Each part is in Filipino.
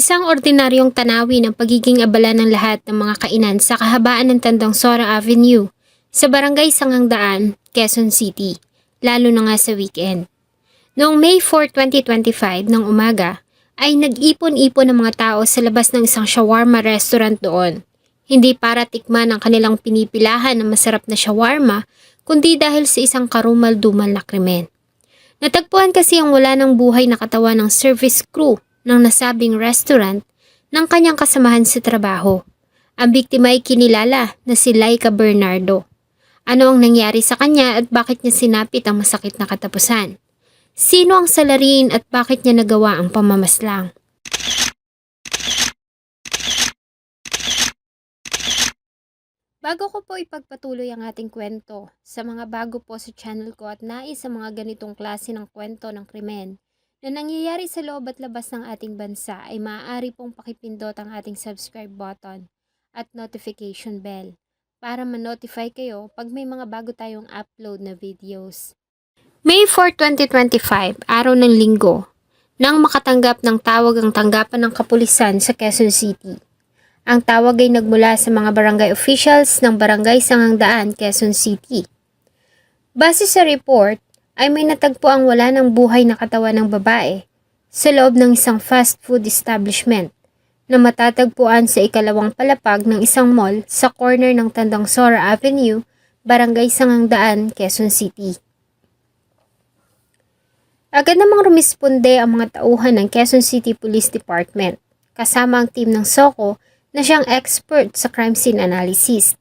Isang ordinaryong tanawin ang pagiging abala ng lahat ng mga kainan sa kahabaan ng Tandang Sora Avenue sa Barangay Sangangdaan, Quezon City, lalo na nga sa weekend. Noong May 4, 2025 ng umaga, ay nag-ipon-ipon ng mga tao sa labas ng isang shawarma restaurant doon. Hindi para tikman ang kanilang pinipilahan ng masarap na shawarma, kundi dahil sa isang karumal-dumal na krimen. Natagpuan kasi ang wala ng buhay na katawan ng service crew ng nasabing restaurant ng kanyang kasamahan sa trabaho. Ang biktima ay kinilala na si Laika Bernardo. Ano ang nangyari sa kanya at bakit niya sinapit ang masakit na katapusan? Sino ang salarin at bakit niya nagawa ang pamamaslang? Bago ko po ipagpatuloy ang ating kwento, sa mga bago po sa channel ko at nais sa mga ganitong klase ng kwento ng krimen na nangyayari sa loob at labas ng ating bansa ay maaari pong pakipindot ang ating subscribe button at notification bell para ma-notify kayo pag may mga bago tayong upload na videos. May 4, 2025, araw ng linggo, nang makatanggap ng tawag ang tanggapan ng kapulisan sa Quezon City. Ang tawag ay nagmula sa mga barangay officials ng Barangay Sangangdaan, Quezon City. Base sa report, ay may natagpo ang wala ng buhay na katawan ng babae sa loob ng isang fast food establishment na matatagpuan sa ikalawang palapag ng isang mall sa corner ng Tandang Sora Avenue, Barangay Sangangdaan, Quezon City. Agad namang rumisponde ang mga tauhan ng Quezon City Police Department kasama ang team ng SOCO na siyang expert sa crime scene analysis.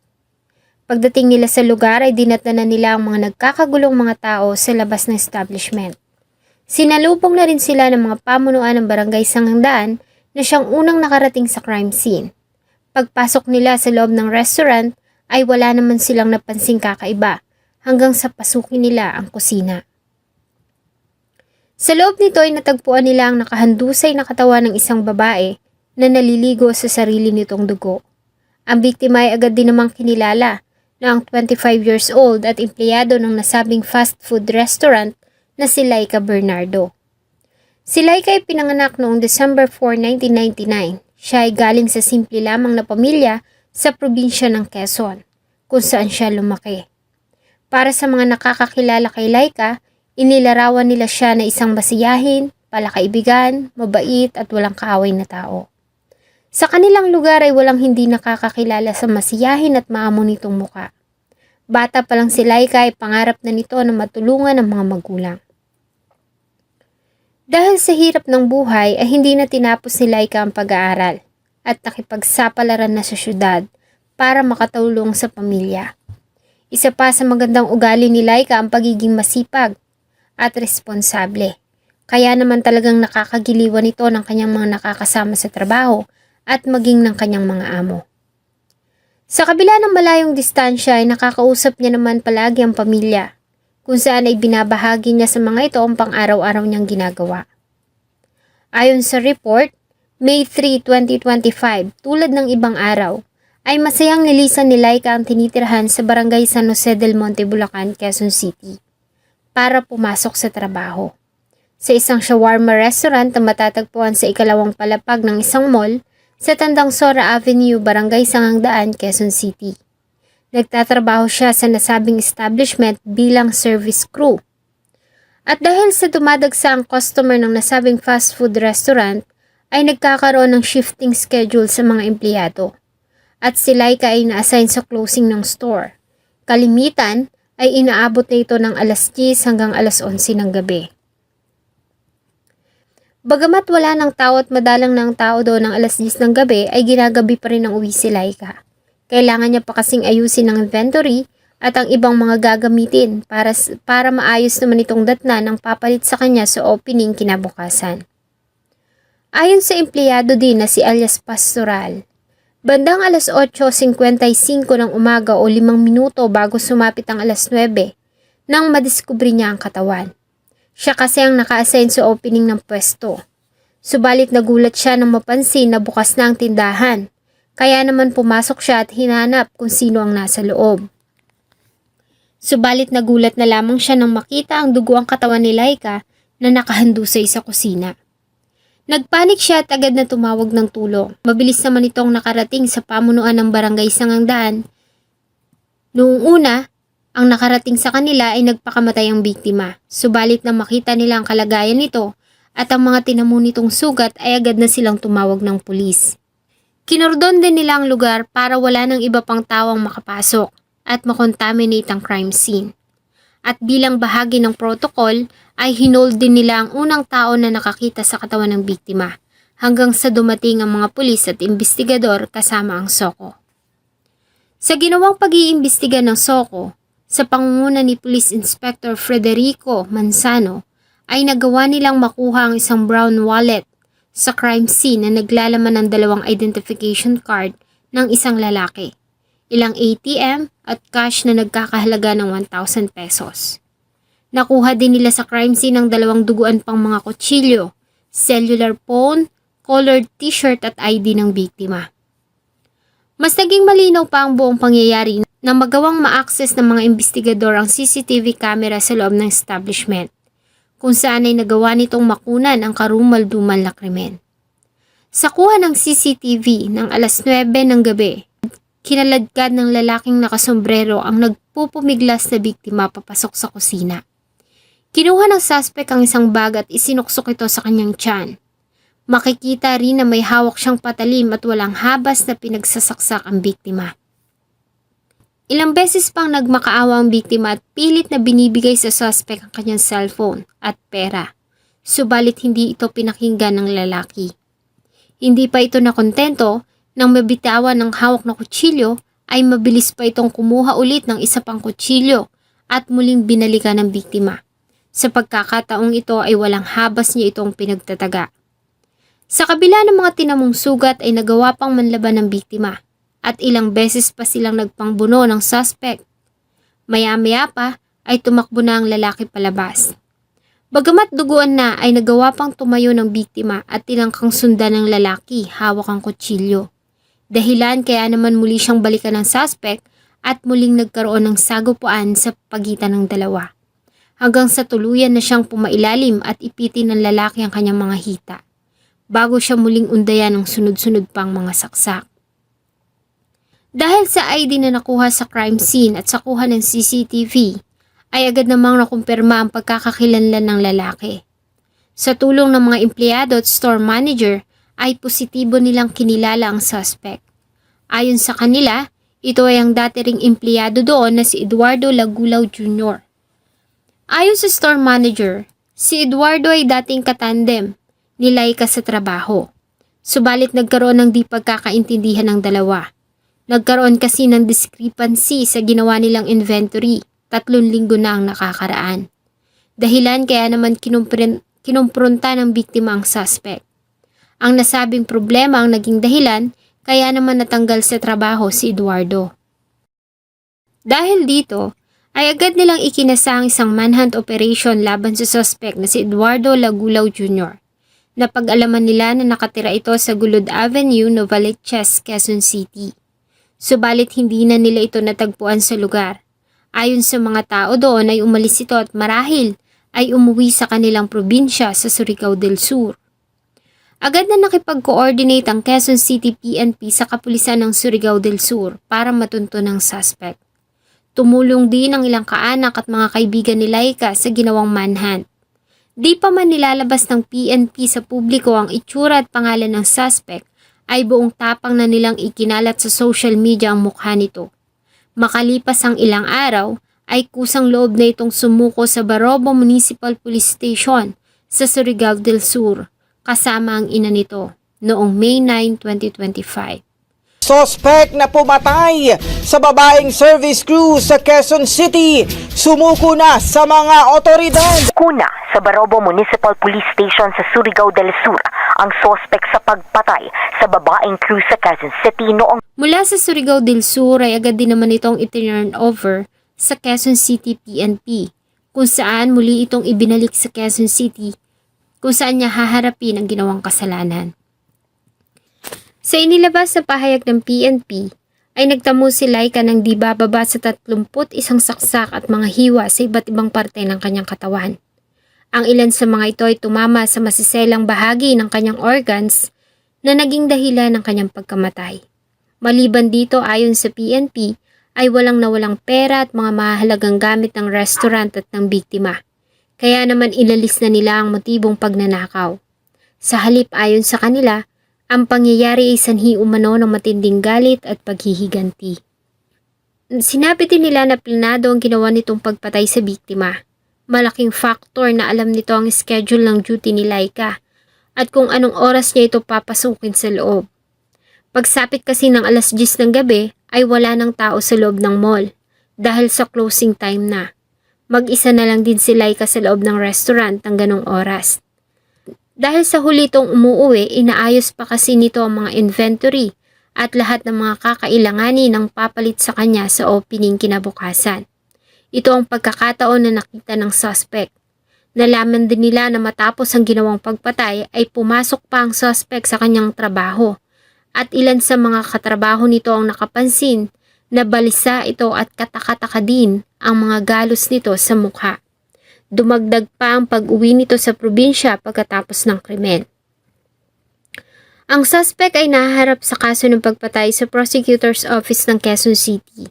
Pagdating nila sa lugar ay dinatnan nila ang mga nagkakagulong mga tao sa labas ng establishment. Sinalubong na rin sila ng mga pamunuan ng barangay Sangandaan na siyang unang nakarating sa crime scene. Pagpasok nila sa loob ng restaurant ay wala naman silang napansing kakaiba hanggang sa pasukin nila ang kusina. Sa loob nito ay natagpuan nila ang nakahandusay na katawan ng isang babae na naliligo sa sarili nitong dugo. Ang biktima ay agad din namang kinilala na ang 25 years old at empleyado ng nasabing fast food restaurant na si Laika Bernardo. Si Laika ay pinanganak noong December 4, 1999. Siya ay galing sa simple lamang na pamilya sa probinsya ng Quezon, kung saan siya lumaki. Para sa mga nakakakilala kay Laika, inilarawan nila siya na isang masiyahin, palakaibigan, mabait at walang kaaway na tao. Sa kanilang lugar ay walang hindi nakakakilala sa masiyahin at maamo nitong muka. Bata pa lang si Laika ay pangarap na nito na matulungan ang mga magulang. Dahil sa hirap ng buhay ay hindi na tinapos ni Laika ang pag-aaral at nakipagsapalaran na sa syudad para makatulong sa pamilya. Isa pa sa magandang ugali ni Laika ang pagiging masipag at responsable. Kaya naman talagang nakakagiliwan ito ng kanyang mga nakakasama sa trabaho at maging ng kanyang mga amo. Sa kabila ng malayong distansya ay nakakausap niya naman palagi ang pamilya, kung saan ay binabahagi niya sa mga ito ang pang-araw-araw niyang ginagawa. Ayon sa report, May 3, 2025, tulad ng ibang araw, ay masayang nilisan ni Laika ang tinitirhan sa barangay San Jose del Monte, Bulacan, Quezon City, para pumasok sa trabaho. Sa isang shawarma restaurant na matatagpuan sa ikalawang palapag ng isang mall, sa Tandang Sora Avenue, Barangay Sangangdaan, Quezon City. Nagtatrabaho siya sa nasabing establishment bilang service crew. At dahil sa dumadagsa ang customer ng nasabing fast food restaurant, ay nagkakaroon ng shifting schedule sa mga empleyado. At si Laika ay na-assign sa closing ng store. Kalimitan ay inaabot na ito ng alas 10 hanggang alas 11 ng gabi. Bagamat wala ng tao at madalang ng tao doon ng alas 10 ng gabi ay ginagabi pa rin ang uwi si Laika. Kailangan niya pa kasing ayusin ang inventory at ang ibang mga gagamitin para, para maayos naman itong datna ng papalit sa kanya sa opening kinabukasan. Ayon sa empleyado din na si alias Pastoral, bandang alas 8.55 ng umaga o 5 minuto bago sumapit ang alas 9, nang madiskubre niya ang katawan. Siya kasi ang naka-assign sa opening ng pwesto. Subalit nagulat siya nang mapansin na bukas na ang tindahan. Kaya naman pumasok siya at hinanap kung sino ang nasa loob. Subalit nagulat na lamang siya nang makita ang dugo ang katawan ni Laika na nakahandusay sa kusina. Nagpanik siya at agad na tumawag ng tulong. Mabilis naman itong nakarating sa pamunuan ng barangay Sangandaan. Noong una, ang nakarating sa kanila ay nagpakamatay ang biktima. Subalit na makita nila ang kalagayan nito at ang mga tinamo nitong sugat ay agad na silang tumawag ng pulis. Kinordon din nila ang lugar para wala ng iba pang tawang makapasok at makontaminate ang crime scene. At bilang bahagi ng protocol ay hinold din nila ang unang tao na nakakita sa katawan ng biktima hanggang sa dumating ang mga pulis at investigador kasama ang Soko. Sa ginawang pag-iimbestiga ng Soko, sa pangunguna ni Police Inspector Federico Manzano, ay nagawa nilang makuha ang isang brown wallet sa crime scene na naglalaman ng dalawang identification card ng isang lalaki, ilang ATM at cash na nagkakahalaga ng 1,000 pesos. Nakuha din nila sa crime scene ang dalawang duguan pang mga kutsilyo, cellular phone, colored t-shirt at ID ng biktima. Mas naging malinaw pa ang buong pangyayari na magawang ma-access ng mga investigador ang CCTV camera sa loob ng establishment, kung saan ay nagawa nitong makunan ang karumal-dumal na krimen. Sa kuha ng CCTV ng alas 9 ng gabi, kinaladkad ng lalaking nakasombrero ang nagpupumiglas na biktima papasok sa kusina. Kinuha ng suspect ang isang bag at isinuksok ito sa kanyang tiyan. Makikita rin na may hawak siyang patalim at walang habas na pinagsasaksak ang biktima. Ilang beses pang nagmakaawa ang biktima at pilit na binibigay sa suspect ang kanyang cellphone at pera. Subalit hindi ito pinakinggan ng lalaki. Hindi pa ito nakontento nang mabitawan ng hawak na kutsilyo ay mabilis pa itong kumuha ulit ng isa pang kutsilyo at muling binalikan ng biktima. Sa pagkakataong ito ay walang habas niya itong pinagtataga. Sa kabila ng mga tinamong sugat ay nagawa pang manlaban ng biktima at ilang beses pa silang nagpangbuno ng suspect. Maya-maya pa ay tumakbo na ang lalaki palabas. Bagamat duguan na ay nagawa pang tumayo ng biktima at tinangkang sundan ng lalaki hawak ang kutsilyo. Dahilan kaya naman muli siyang balikan ng suspect at muling nagkaroon ng sagupuan sa pagitan ng dalawa. Hanggang sa tuluyan na siyang pumailalim at ipitin ng lalaki ang kanyang mga hita bago siya muling undayan ng sunod-sunod pang mga saksak. Dahil sa ID na nakuha sa crime scene at sa kuha ng CCTV, ay agad namang nakumpirma ang pagkakakilanlan ng lalaki. Sa tulong ng mga empleyado at store manager, ay positibo nilang kinilala ang suspect. Ayon sa kanila, ito ay ang dati ring empleyado doon na si Eduardo Lagulaw Jr. Ayon sa store manager, si Eduardo ay dating katandem ni Laika sa trabaho. Subalit nagkaroon ng di pagkakaintindihan ng dalawa. Nagkaroon kasi ng discrepancy sa ginawa nilang inventory. Tatlong linggo na ang nakakaraan. Dahilan kaya naman kinumpronta ng biktima ang suspect. Ang nasabing problema ang naging dahilan kaya naman natanggal sa trabaho si Eduardo. Dahil dito, ay agad nilang ikinasang isang manhunt operation laban sa suspect na si Eduardo Lagulaw Jr. Napag-alaman nila na nakatira ito sa Gulod Avenue, Novaliches, Quezon City. Subalit hindi na nila ito natagpuan sa lugar. Ayon sa mga tao doon ay umalis ito at marahil ay umuwi sa kanilang probinsya sa Surigao del Sur. Agad na nakipag-coordinate ang Quezon City PNP sa kapulisan ng Surigao del Sur para matunto ng suspect. Tumulong din ang ilang kaanak at mga kaibigan ni Laika sa ginawang manhunt. Di pa man nilalabas ng PNP sa publiko ang itsura at pangalan ng suspect, ay buong tapang na nilang ikinalat sa social media ang mukha nito. Makalipas ang ilang araw, ay kusang loob na itong sumuko sa Barobo Municipal Police Station sa Surigao del Sur, kasama ang ina nito, noong May 9, 2025. Sospek na pumatay sa babaeng service crew sa Quezon City. Sumuko na sa mga otoridad. Kuna sa Barobo Municipal Police Station sa Surigao del Sur ang sospek sa pagpatay sa babaeng crew sa Quezon City noong Mula sa Surigao del Sur ay agad din naman itong itinurn over sa Quezon City PNP kung saan muli itong ibinalik sa Quezon City kung saan niya haharapin ang ginawang kasalanan. Sa inilabas na pahayag ng PNP ay nagtamo si Laika ng di bababa sa 31 saksak at mga hiwa sa iba't ibang parte ng kanyang katawan. Ang ilan sa mga ito ay tumama sa masiselang bahagi ng kanyang organs na naging dahilan ng kanyang pagkamatay. Maliban dito ayon sa PNP ay walang nawalang pera at mga mahalagang gamit ng restaurant at ng biktima. Kaya naman ilalis na nila ang motibong pagnanakaw. Sa halip ayon sa kanila, ang pangyayari ay sanhi umano ng matinding galit at paghihiganti. Sinabi din nila na planado ang ginawa nitong pagpatay sa biktima. Malaking factor na alam nito ang schedule ng duty ni Laika at kung anong oras niya ito papasukin sa loob. Pagsapit kasi ng alas 10 ng gabi ay wala ng tao sa loob ng mall dahil sa closing time na. Mag-isa na lang din si Laika sa loob ng restaurant ng ganong oras. Dahil sa huli itong umuuwi, inaayos pa kasi nito ang mga inventory at lahat ng mga kakailanganin ng papalit sa kanya sa opening kinabukasan. Ito ang pagkakataon na nakita ng suspect. Nalaman din nila na matapos ang ginawang pagpatay ay pumasok pa ang suspect sa kanyang trabaho at ilan sa mga katrabaho nito ang nakapansin na balisa ito at katakataka din ang mga galos nito sa mukha. Dumagdag pa ang pag-uwi nito sa probinsya pagkatapos ng krimen. Ang suspect ay naharap sa kaso ng pagpatay sa prosecutor's office ng Quezon City.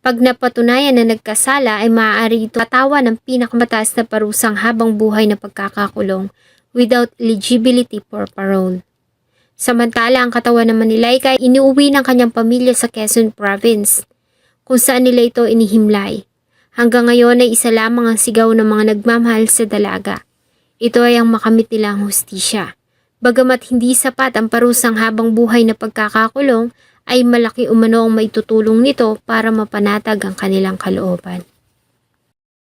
Pag napatunayan na nagkasala ay maaari ito patawa ng pinakamataas na parusang habang buhay na pagkakakulong without eligibility for parole. Samantala ang katawan naman ni Laika ay iniuwi ng kanyang pamilya sa Quezon Province kung saan nila ito inihimlay. Hanggang ngayon ay isa lamang ang sigaw ng mga nagmamahal sa dalaga. Ito ay ang makamit nilang hustisya. Bagamat hindi sapat ang parusang habang buhay na pagkakakulong, ay malaki umano ang maitutulong nito para mapanatag ang kanilang kalooban.